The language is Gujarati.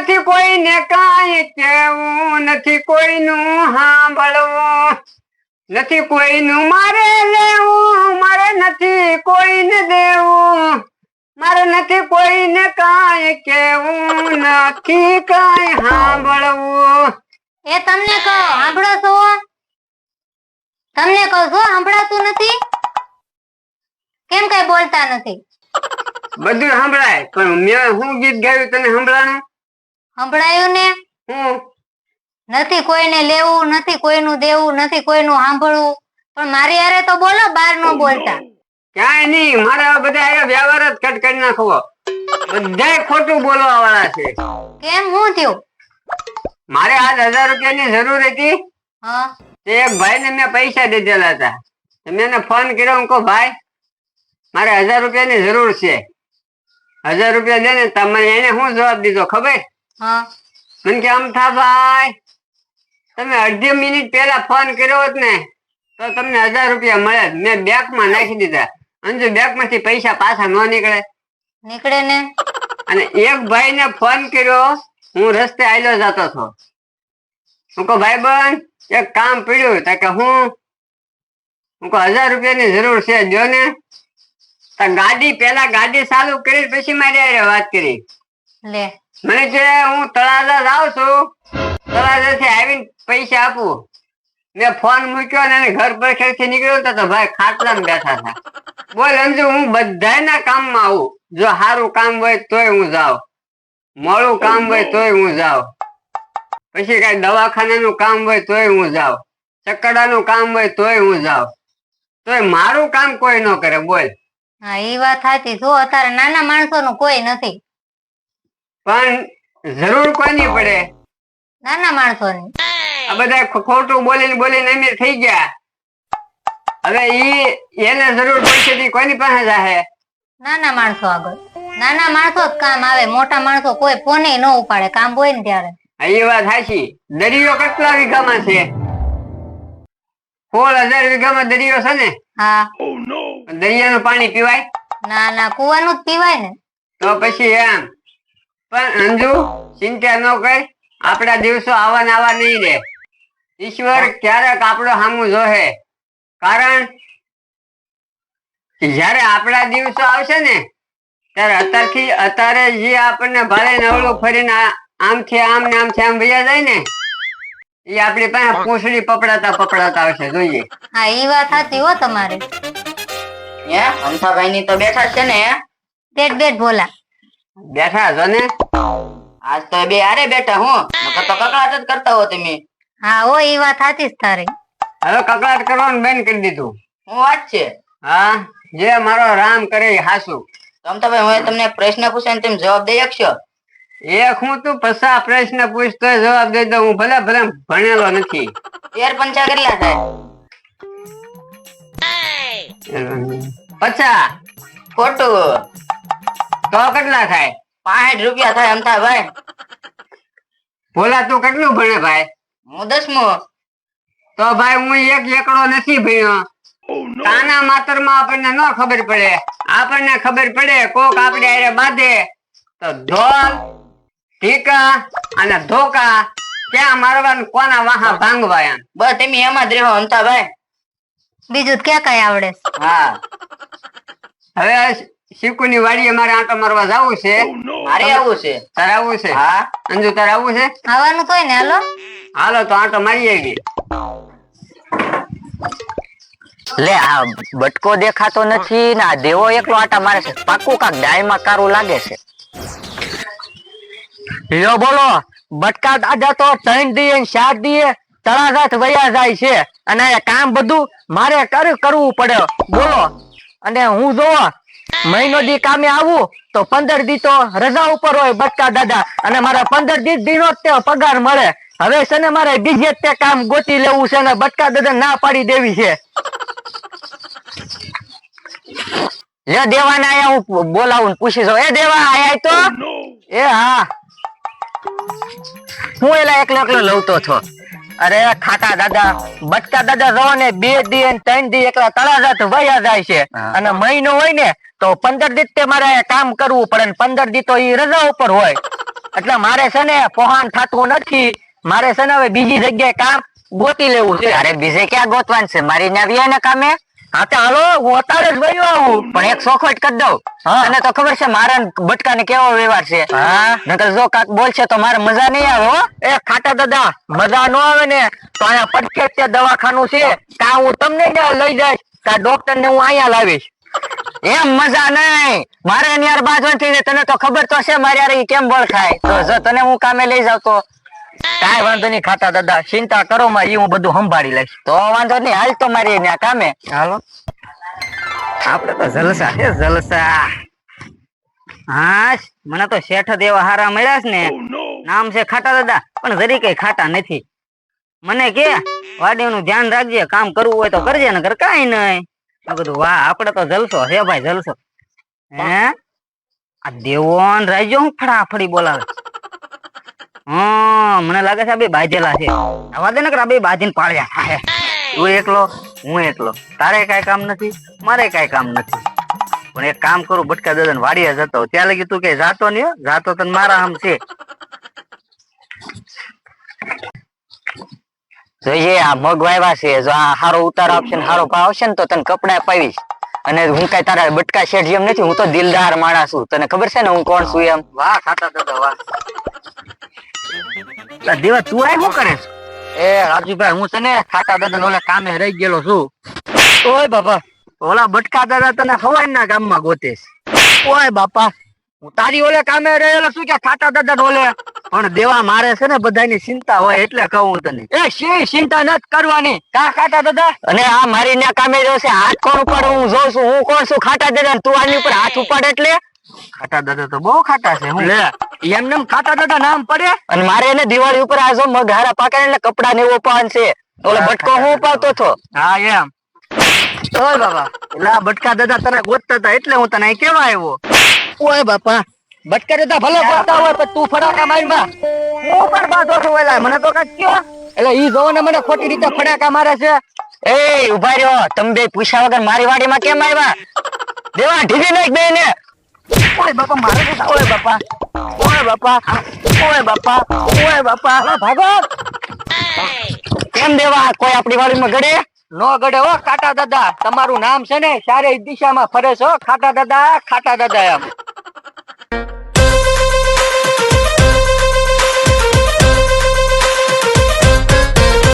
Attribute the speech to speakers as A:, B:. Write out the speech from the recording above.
A: નથી કોઈને કાંઈ કેવું નથી કોઈનું સાંભળવું નથી કોઈનું મારે લેવું મારે નથી કોઈને દેવું મારે નથી કોઈને કાંઈ કેવું નથી કાંઈ સાંભળવું.
B: એ તમને કહો સાંભળો છો તમને કહું છો સાંભળાતું નથી? કેમ કઈ બોલતા નથી?
A: બધું સંભળાય પણ મેં હું ગીત ગાયું તને સંભળાનું
B: સંભળાયું ને?
A: હું
B: નથી કોઈને લેવું નથી કોઈનું દેવું નથી કોઈનું સાંભળવું. પણ મારી હારે તો બોલો બાર નો બોલતા.
A: ક્યાંય નહીં મારા બધા આયા વ્યવહાર જ કટ કરી નાખવો. બધાય ખોટું બોલવા વાળા છે.
B: કેમ? હું થયું?
A: મારે આજ હજાર રૂપિયાની જરૂર હતી.
B: હા.
A: તે એક ભાઈને મેં પૈસા દીધેલા હતા. મેં એને ફોન કર્યો હું કહું ભાઈ મારે હજાર રૂપિયાની જરૂર છે. હજાર રૂપિયા દે ને તમે એને શું જવાબ દીધો ખબર?
B: હા.
A: મને કે અમથા ભાઈ? તમે અડધી મિનિટ પહેલા ફોન કર્યો હોત ને તો તમને હજાર રૂપિયા મળે. મેં બેંકમાં નાખી દીધા. અને જો બેંકમાંથી પૈસા પાછા ન નીકળે.
B: નીકળે ને?
A: અને એક ભાઈને ફોન કર્યો હું રસ્તે આયલો જતો હતો. હું કહું ભાઈ બન એક કામ પડ્યું. તા કે હું? હું કહું હજાર રૂપિયાની જરૂર છે જો ને. તો ગાડી પેલા ગાડી ચાલુ કરી પછી મારી વાત કરી.
B: લે.
A: મને છે, હું તળાજા જાઉં છું. તળાજાથી આવીને પૈસા આપું. મેં ફોન મૂક્યો ને એને ઘર પર ખેરથી નીકળ્યો તો ભાઈ ખાટલામાં બેઠા હતા. બોલ અંજુ હું બધાયના કામમાં આવું. જો સારું કામ હોય તોય હું જાઉં. મોડું કામ હોય તોય હું જાઉં. પછી કઈ દવાખાનાનું કામ હોય તોય હું જાઉં. ચકડાનું કામ હોય તોય હું જાઉં. તોય મારું કામ કોઈ ન કરે, બોલ.
B: હા, એ વાત સાચી. જો, અત્યારે નાના માણસો નું કોઈ નથી.
A: પણ જરૂર કોની પડે?
B: નાના માણસો ની
A: આ બધા ખોટું બોલીને બોલીને અમીર થઈ ગયા. હવે ઈ એને જરૂર પડશે કોની પાસે જાહે?
B: નાના માણસો આગળ. નાના માણસો જ કામ આવે મોટા માણસો કોઈ ફોને ન ઉપાડે કામ હોય ને ત્યારે.
A: એ વાત સાચી દરિયો કેટલા વીઘામાં છે? સોળ હજાર વીઘામાં દરિયો છે ને?
B: હા.
A: દરિયાનું પાણી પીવાય?
B: ના ના કુવાનું જ પીવાય ને.
A: તો પછી એમ. પણ અંજુ ચિંતા ન કર. આપણા દિવસો આવા ને આવા નહીં રે. ઈશ્વર ક્યારેક આપણો સામું જોહે. કારણ જયારે જ્યારે આપણા દિવસો આવશે ને ત્યારે અત્યારથી અત્યારે જે આપણને ભારે નવળું ફરીને આમથી આમ ને આમથી આમ ભૈયા જાય ને એ આપણી પાસે પૂંછડી પપડાતા પપડાતા આવશે જોઈએ.
B: હા એ વાત સાચી હો તમારી.
C: હે? અમથાભાઈ ની તો બેઠા છે ને?
B: બેટ બેટ ભોલા
A: બેઠા છો ને?
C: આજ તો બે આરે બેઠા હું. નકર તો કકડાટ જ કરતા હો તમે.
B: હા હો એ વાત સાચી જ તારી.
A: હવે કકડાટ કરવાનું બેન કરી દીધું.
C: હું વાત છે?
A: હા જે મારો રામ કરે હાસુ.
C: તમ તો ભાઈ હું તમને પ્રશ્ન પૂછે ને તમે જવાબ દઈ શકશો?
A: એક હું તું પસા પ્રશ્ન પૂછતો જવાબ દઈ દઉં હું ભલે ભલે ભણેલો નથી.
C: તેર પંચા કેટલા થાય.
A: પચા
C: ખોટું.
A: તો કેટલા થાય?
C: પાંઠ રૂપિયા થાય અમથાભાઈ
A: ભોલા તું કેટલું ભણે ભાઈ?
C: હું દસમો.
A: તો ભાઈ હું એક એકડો નથી ભણ્યો. કાના માતરમાં આપણને ન ખબર પડે. આપણને ખબર પડે કોક આપણે હારે બાંધે. તો ધોલ ટીકા અને ધોકા ક્યાં મારવાનું કોના વાહા ભાંગવા એમ?
C: બસ તમે એમાં જ રહેવા અમતા
B: ભાઈ બીજું ક્યાં કઈ આવડે?
A: હા. હવે શીકુની વાડીએ મારે આંટો મારવા જવું છે.
C: મારે આવું છે.
A: તારે આવવું છે?
C: હા.
A: અંજુ તારે આવવું છે?
B: આવવાનું કોઈ ને હાલો.
A: હાલો તો આંટો મારી આવી.
D: લે આ બટકો દેખાતો નથી ને આ દેવો એકલો આટા મારે છે. પાકું કાક ડાયમાં કારું લાગે છે. લ્યો બોલો બટકા દાદા તો ત્રણ દીએ ચાર દીએ તળાજાત વયા જાય છે. અને આ કામ બધું મારે કર કરવું પડે. બોલો અને હું જોવો મહિનો દી કામે આવું તો પંદર દી તો રજા ઉપર હોય બટકા દાદા અને મારા પંદર દી દી જ પગાર મળે. હવે છે ને મારે બીજે તે કામ ગોતી લેવું છે ને બટકા દાદા ના પાડી દેવી છે. લે દેવાને આયા હું બોલાવું પૂછી જાઉં. એ દેવા આયા તો? એ હા. હું એલા એકલો એકલો લવતો છો? અરે ખાટા દાદા બટકા દાદા રહો ને બે દી ને ત્રણ દી એકલા તળાજાત વયા જાય છે. અને મહિનો હોય ને તો પંદર દી તે મારે કામ કરવું પડે ને પંદર દી તો ઈ રજા ઉપર હોય. એટલે મારે છે ને પોહાણ થતું નથી. મારે છે ને હવે બીજી જગ્યાએ કામ ગોતી લેવું છે.
C: અરે બીજે ક્યાં ગોતવાનું છે? મારી વ્યાય ને કામે?
D: હા તો હાલો હું અત્યારે જ વયો આવું.
C: પણ એક સોખવટ કરી દઉં. તને તો ખબર છે મારા બટકા ને કેવો વ્યવહાર છે? નકર જો કાક બોલશે તો મારે મજા નહીં આવે હો.
D: એ ખાટા દાદા મજા ન આવે ને. તો અહીંયા પડખે તે દવાખાનું છે. કા હું તમને લઈ જઈશ કા ડોક્ટર ને હું અહીંયા લાવીશ.
C: એમ મજા નહીં. મારે યાર બાજુ તને તો ખબર તો છે મારી યાર કેમ બળ ખાય તો જો તને હું કામે લઈ જાવ તો
D: કાંઈ વાંધો નહીં ખાતા દાદા ચિંતા કરો માં હું બધું સંભાળી લઈશ.
C: તો વાંધો નહીં હાલ તો મારી ત્યાં કામે.
D: હાલો.
E: આપડે તો જલસા છે જલસા. હા મને તો શેઠ દેવા હારા મળ્યા છે ને. નામ છે ખાટા દાદા પણ જરી કઈ ખાટા નથી. મને કે વાડીનું ધ્યાન રાખજે કામ કરવું હોય તો કરજે ને કઈ નહીં. કીધું વાહ આપડે તો જલસો હે ભાઈ જલસો. હે? આ દેવો રાજ્યો હું ફડાફડી બોલાવે. હા મને લાગે છે આ બે બાજેલા છે. આવા દે ને કે આ બે બાજીને પાળ્યા. થાય તું એકલો, હું એકલો. તારે કાંઈ કામ નથી, મારે કાંઈ કામ નથી. પણ એક કામ કરું, બટકા દાદા વાડીએ જતો ત્યાં લગી તું કે જાતો હો. જાતો તને મારા આમ છે.
C: જોઈએ આ મગ વાવ્યા છે. જો આ સારો ઉતાર આપશે ને સારો ભાવ આવશે ને તો તને કપડા પાવીશ અને હું કઈ તારા બટકા શેઠ જેમ નથી, હું તો દિલદાર માણસ છું. તને ખબર છે ને હું કોણ છું એમ?
E: વાહ, ખાતા દાદા વાહ. દેવા તું આ શું કરે
D: એ રાજુભાઈ હું તને ખાતા દાદા ઓલા કામે રહી ગયેલો છું. ઓય બાપા
E: ઓલા બટકા દાદા તને હવાઈના ગામમાં ગોતે
D: ઓય બાપા હું તારી ઓલે કામે રહેલો શું કે ખાતા દાદા ઓલે?
E: પણ દેવા મારે છે ને બધાની ચિંતા હોય એટલે કહું તને.
D: એ શી ચિંતા નથી કરવાની? કા ખાતા દાદા
C: અને આ મારી ત્યાં કામે રહ્યો છે હાથ કોણ ઉપર હું જોઉં છું હું કોણ છું ખાટા દાદા તું આની ઉપર હાથ ઉપાડ એટલે?
E: ખાટા દાદા તો બહુ ખાટા છે હું?
D: લે એમને ખાતા ખાતા નામ પડે?
C: અને મારે એને દિવાળી ઉપર આજો મગ હારા પાકે એટલે કપડા ને એવું પાન છે. ઓલો બટકો હું ઉપાડતો હતો?
D: હા એમ.
E: ઓય બાબા આ બટકા દાદા તને ગોતતા હતા એટલે હું તને કેવા આવ્યો?
D: ઓય બાપા બટકા દાદા ભલે ગોતતા હોય પણ તું ફડાકા મારી માં
E: હું પણ બાધો છું એલા મને તો કઈ કયો
D: એટલે ઈ જોવો ને મને ખોટી રીતે ફડાકા મારે છે.
C: એ ઊભા રહ્યો. તમે બે પૂછ્યા વગર મારી વાડીમાં કેમ આવ્યા? દેવા ઢીલી નાખ બે ને
E: ઓય બાપા મારે ઓય બાપા. ઓય બાપા ઓય બાપા ઓય બાપા.
D: ભાગો.
C: કેમ દેવા? કોઈ આપણી વાડીમાં ગડે?
D: નો ગડે હો ખાટા દાદા. તમારું નામ છે ને ચારે દિશામાં ફરે છો ખાટા દાદા ખાટા દાદા એમ.